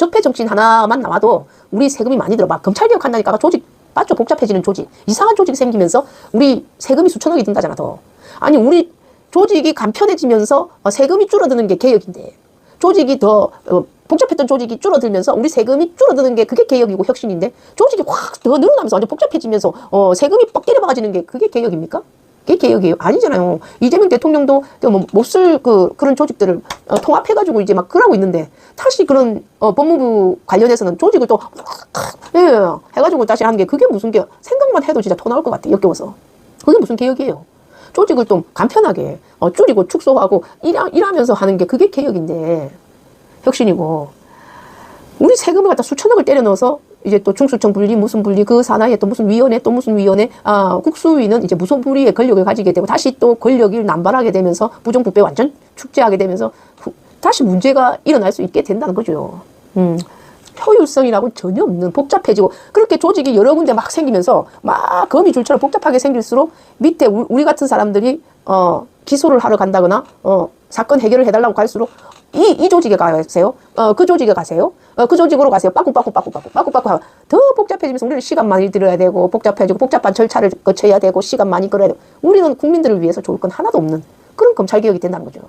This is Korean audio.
적폐 정치인 하나만 나와도 우리 세금이 많이 들어. 막 검찰 개혁 한다니까 조직 빠져 복잡해지는 조직. 이상한 조직이 생기면서 우리 세금이 수천억이 든다잖아, 더. 아니, 우리 조직이 간편해지면서 어, 세금이 줄어드는 게 개혁인데. 조직이 더 어, 복잡했던 조직이 줄어들면서 우리 세금이 줄어드는 게 그게 개혁이고 혁신인데 조직이 확 더 늘어나면서 완전 복잡해지면서 어, 세금이 뻑 때려 박아지는 게 그게 개혁입니까? 그게 개혁이에요? 아니잖아요. 이재명 대통령도 뭐 못쓸 그 그런 조직들을 어, 통합해가지고 이제 막 그러고 있는데 다시 그런 어, 법무부 관련해서는 조직을 또 예, 해가지고 다시 하는 게 그게 무슨 개 생각만 해도 진짜 토 나올 것 같아 역겨워서 그게 무슨 개혁이에요? 조직을 좀 간편하게 어, 줄이고 축소하고 일하, 일하면서 하는 게 그게 개혁인데 혁신이고 우리 세금을 갖다 수천억을 때려 넣어서 이제 또 중수청 분리 무슨 분리 그 산하에 또 무슨 위원회 또 무슨 위원회 아 국수위는 이제 분리의 권력을 가지게 되고 다시 또 권력이 남발하게 되면서 부정부패 완전 축제하게 되면서 후- 다시 문제가 일어날 수 있게 된다는 거죠. 음. 효율성이라고 전혀 없는 복잡해지고 그렇게 조직이 여러 군데 막 생기면서 막 거미 줄처럼 복잡하게 생길수록 밑에 우- 우리 같은 사람들이 어 기소를 하러 간다거나 어 사건 해결을 해달라고 갈수록 이, 이 조직에 가세요. 어, 그 조직에 가세요. 어, 그 조직으로 가세요. 빠꾸, 빠꾸, 빠꾸, 빠꾸, 빠꾸, 빠꾸. 하면 더 복잡해지면서 우리는 시간 많이 들어야 되고, 복잡해지고, 복잡한 절차를 거쳐야 되고, 시간 많이 끌어야 되고. 우리는 국민들을 위해서 좋을 건 하나도 없는 그런 검찰개혁이 된다는 거죠.